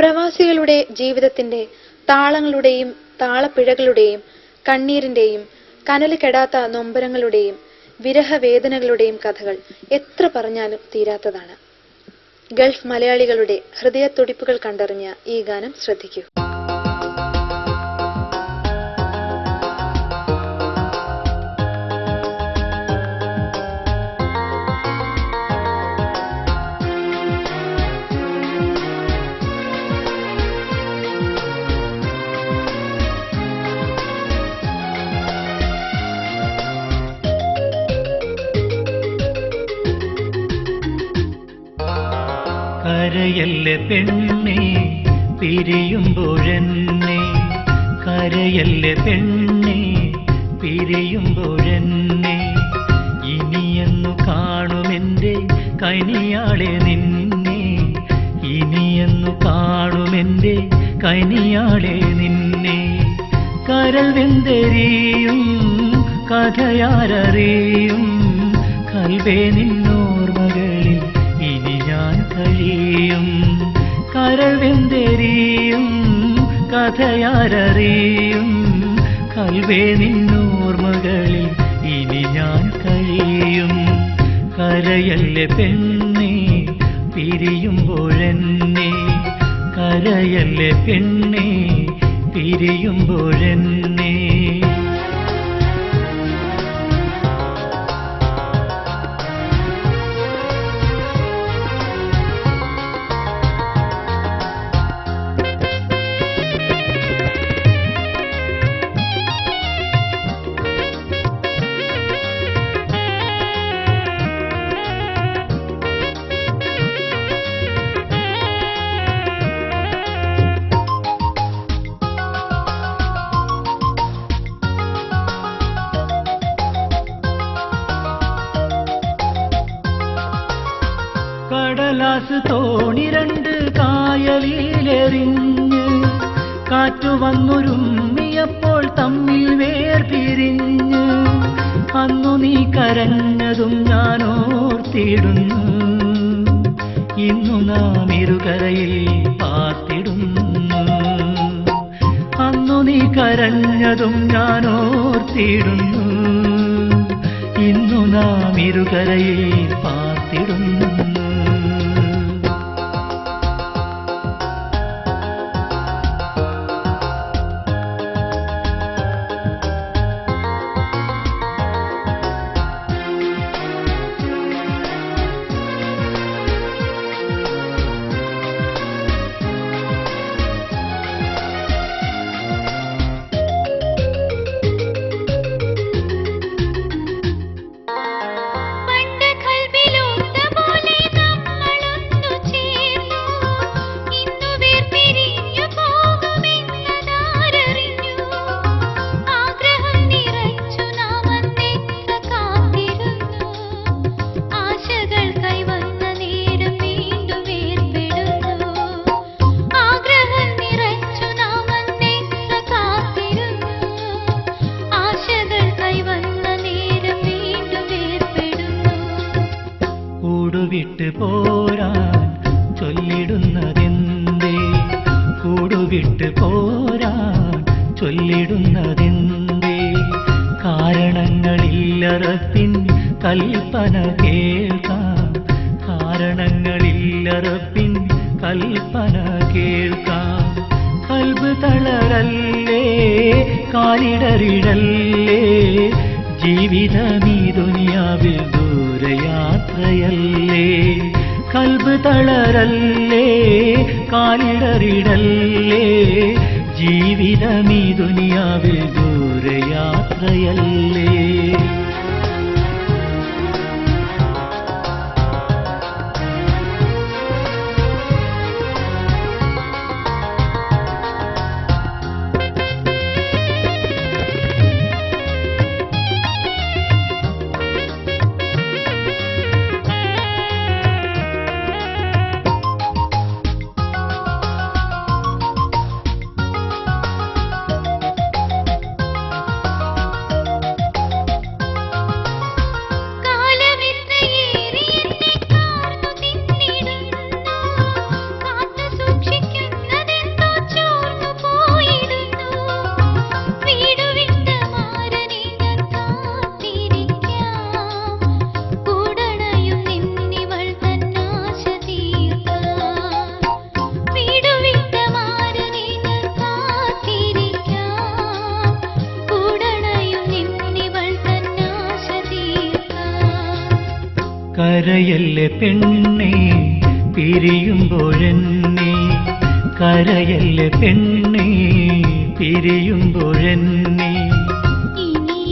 പ്രവാസികളുടെ ജീവിതത്തിന്റെ താളങ്ങളുടെയും താളപ്പിഴകളുടെയും കണ്ണീരിന്റെയും കനൽ കെടാത്ത നൊമ്പരങ്ങളുടെയും വിരഹവേദനകളുടെയും കഥകൾ എത്ര പറഞ്ഞാലും തീരാത്തതാണ്. ഗൾഫ് മലയാളികളുടെ ഹൃദയത്തുടിപ്പുകൾ കണ്ടറിഞ്ഞ ഈ ഗാനം ശ്രദ്ധിക്കൂ. കരയല്ലേ പെണ്ണെ പിരിയുമ്പോഴെന്നെ. കരയല്ലേ പെണ്ണെ പിരിയുമ്പോഴെന്നെ. ഇനിയെന്നു കാണുമെന്റെ കനിയാളെ നിന്നെ. ഇനിയെന്നു കാണുമെന്റെ കനിയാളെ നിന്നെ. കരൽ വെന്തെറിയും കഥയാരറിയും കൽവേ നിന്നെ കഴിയും കരൾ വെന്തെറിയും കഥയാരറിയും കൽവേ നിന്നോർമകളിൽ ഇനി ഞാൻ കഴിയും. കരയല്ലേ പെണ്ണെ പിരിയുമ്പോഴെന്നെ. കരയല്ലേ പെണ്ണെ പിരിയുമ്പോഴെന്നെ. കടലാസ് തോണി രണ്ട് കായലിലെറിഞ്ഞ് കാറ്റു വന്നൊരുമ്മിയപ്പോൾ തമ്മിൽ വേർപിരിഞ്ഞ്. അന്നു നീ കരഞ്ഞതും ഞാൻ ഓർത്തിടുന്നു ഇന്നു നാം ഇരുകരയിൽ പാർത്തിടുന്നു. അന്നു നീ കരഞ്ഞതും ഞാൻ ഓർത്തിടുന്നു ഇന്നു നാം ഇരുകരയിൽ പാർത്തിടുന്നു. കൂടുവിട്ട് പോരാൻ ചൊല്ലിടുന്നതെന്തേ? കൂടുവിട്ട് പോരാൻ ചൊല്ലിടുന്നതെന്തേ? കാരണങ്ങളില്ലറപ്പിൻ കൽപ്പന കേൾക്കാം. കാരണങ്ങളില്ലറപ്പിൻ കൽപ്പന കേൾക്കാം. കൽബ് തളരല്ലേ? കാലിടറിടല്ലേ? ജീവിതമീ ദുനിയാവിൽ ദൂരയാത്രയല്ലേ കൽബ് തളരല്ലേ? കാലിടറിടല്ലേ? ജീവിതമീ ദുനിയാവിൽ ദൂരയാത്രയല്ലേ? കരയല്ലേ പെണ്ണേ? പിരിയുമ്പോഴെന്നെ. കരയല്ലേ പെണ്ണേ? പിരിയുമ്പോഴെന്നെ.